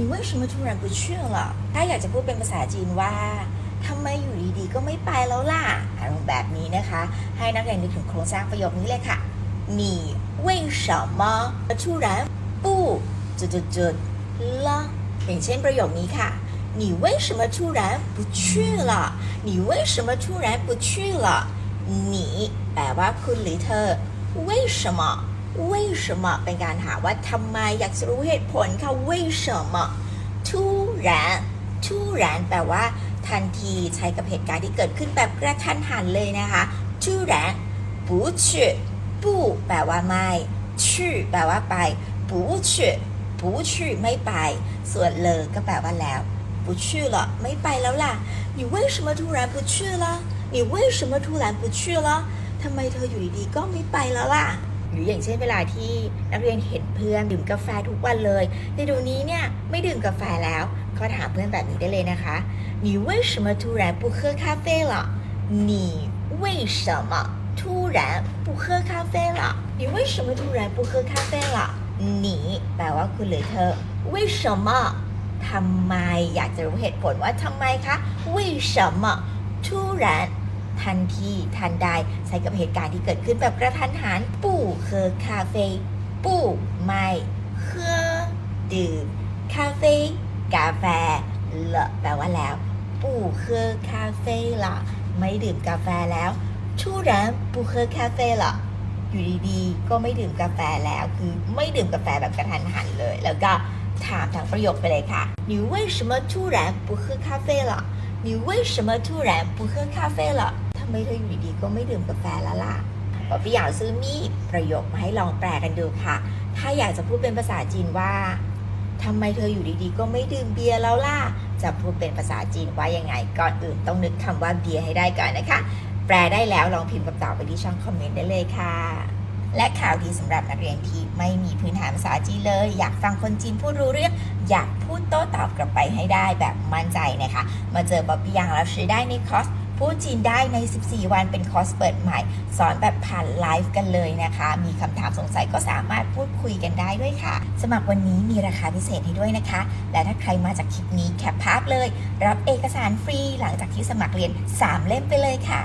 你为什么突然不去了ถ้าอยากจะพูดเป็นภาษาจีนว่าทำไมอยู่ดีๆก็ไม่ไปแล้วล่ะอารมณ์แบบนี้นะคะ ให้นักเรียนนึกถึงโครงสร้างประโยคนี้เลยค่ะ你为什么突然不จุดๆๆ了อย่างเช่นประโยคนี้ค่ะ你为什么突然不去了你为什么突然不去了你แปลว่าคุณหรือเธอ为什么 为什么เป็นการถามว่าทำไมอยากจะรู้เหตุผลค่ะ为什么突然突然แปลว่า ทันทีใช้กับเหตุการณ์ที่เกิดขึ้นแบบกระทันหันเลยนะคะ突然不去不แปลว่าไม่去แปลว่าไป不去不去ไม่ไป ส่วนเลอก็แปลว่าแล้ว不去了ไม่ไปแล้วล่ะ你为什么突然不去了你为什么突然不去了ทำไมเธออยู่ดีๆก็ไม่ไปแล้วล่ะ หรืออย่างเช่นเวลาที่นักเรียนเห็นเพื่อนดื่มกาแฟทุกวันเลยแต่เดี๋ยวนี้เนี่ยไม่ดื่มกาแฟแล้วก็ถามเพื่อนแบบนี้ได้เลยนะคะ你为什么突然不喝咖啡了你为什么突然不喝咖啡了你为什么突然不喝咖啡了你แปลว่าคุณหรือเธอ为什么ทำไมอยากจะรู้เหตุผลว่าทำไมคะ为什么突然 ทันทีทันใดใช้กับเหตุการณ์ที่เกิดขึ้นแบบกระทันหันปู้เคอคาเฟ่ปู้ไม่เคอดื่มคาเฟ่กาแฟเลอะแปลว่าแล้ว ปู้เคอคาเฟ่ละไม่ดื่มกาแฟแล้ว突然不喝咖啡了อยู่ดีๆ ก็ไม่ดื่มกาแฟแล้ว คือไม่ดื่มกาแฟแบบกระทันหันเลย แล้วก็ถามทั้งประโยคไปเลยค่ะ你为什么突然不喝咖啡了 你为什么突然不喝咖啡了ทำไมเธออยู่ดีๆก็ไม่ดื่มกาแฟแล้วล่ะป๊อปปี้อยากซื้อมีประโยคมาให้ลองแปลกันดูค่ะ ถ้าอยากจะพูดเป็นภาษาจีนว่าทำไมเธออยู่ดีๆ ก็ไม่ดื่มเบียร์แล้วล่ะ จะพูดเป็นภาษาจีนว่ายังไง ก่อนอื่นต้องนึกคำว่าเบียร์ให้ได้ก่อนนะคะ แปลได้แล้วลองพิมพ์คำตอบไปที่ช่องคอมเมนต์ได้เลยค่ะ และข่าวดีสำหรับนักเรียนที่ไม่มีพื้นฐานภาษาจีนเลย อยากฟังคนจีนพูดรู้เรื่อง อยากพูดโต้ตอบกลับไปให้ได้แบบมั่นใจนะคะ มาเจอบ๊อบบี้ยังแล้วซื้อได้ในคอร์สพูดจีนได้ใน 14 วันเป็นคอร์สเปิดใหม่ สอนแบบผ่านไลฟ์กันเลยนะคะ มีคำถามสงสัยก็สามารถพูดคุยกันได้ด้วยค่ะ สมัครวันนี้มีราคาพิเศษให้ด้วยนะคะ และถ้าใครมาจากคลิปนี้แคปภาพเลย รับเอกสารฟรีหลังจากที่สมัครเรียน 3 เล่มไปเลยค่ะ